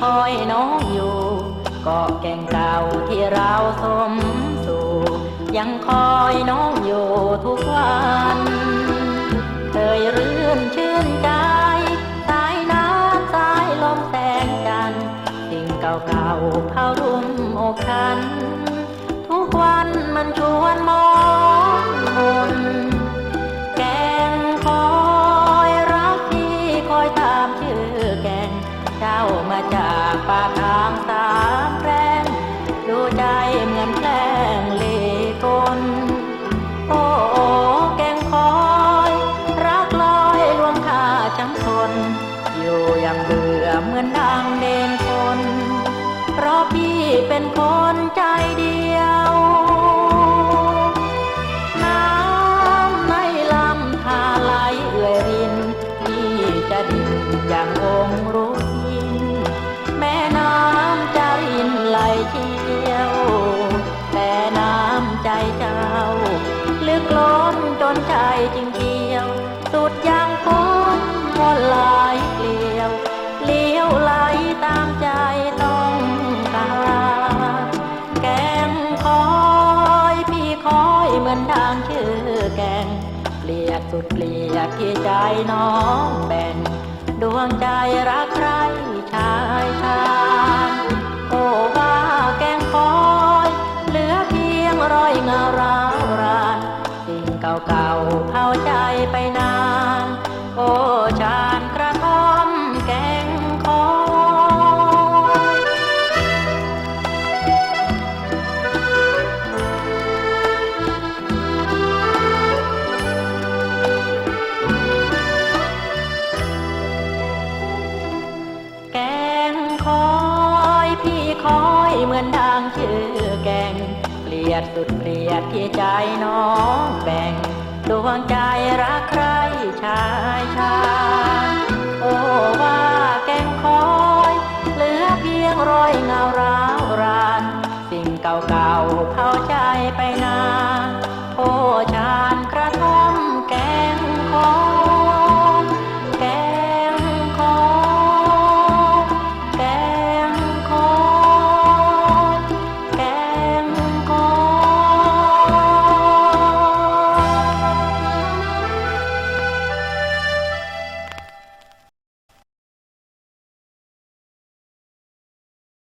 คอยน้องอยู่เกาะแก่งเก่าที่เราสมสู่ ยังคอยน้องอยู่ทุกวัน เคยรื่นชื่นใจ สายน้ำสายลมแสงจันทร์สิ่งเก่าๆเผารุมอกฉัน ทุกวันมันชวนมองมนแกงคอยรักที่คอยตามชื่อแกงเจ้ามาจาก เพราะพี่เป็นคนใจเดียว น้ำในลำธาไหลเอื่อยรินที่จะดิ่งอย่างองค์รู้ทินแม่น้ำจะรินไหลเชี่ยวแต่น้ำใจเจ้าลึกล้นจนใจจึงเกี่ยว สุดยังพ้นมนลาย มือนดังชื่อแกงเกลียดสุดเกลียดที่ใจน้องแบ่งดวงใจรักใครชายชาญโอ้ว่าแกงคอยเหลือเพียงรอยเงาร้าวรานสิ่งเก่าๆเผาใจไปนาน โอ้ชาน เหมือนทางชื่อแกงเกลียดสุดเกลียดที่ใจน้องแบ่งดวงใจรักใครชายชา โอ้ว่าแกงคอยเหลือเพียงรอยเงาร้าวราน สิ่งเก่าๆเข้าใจไปนะ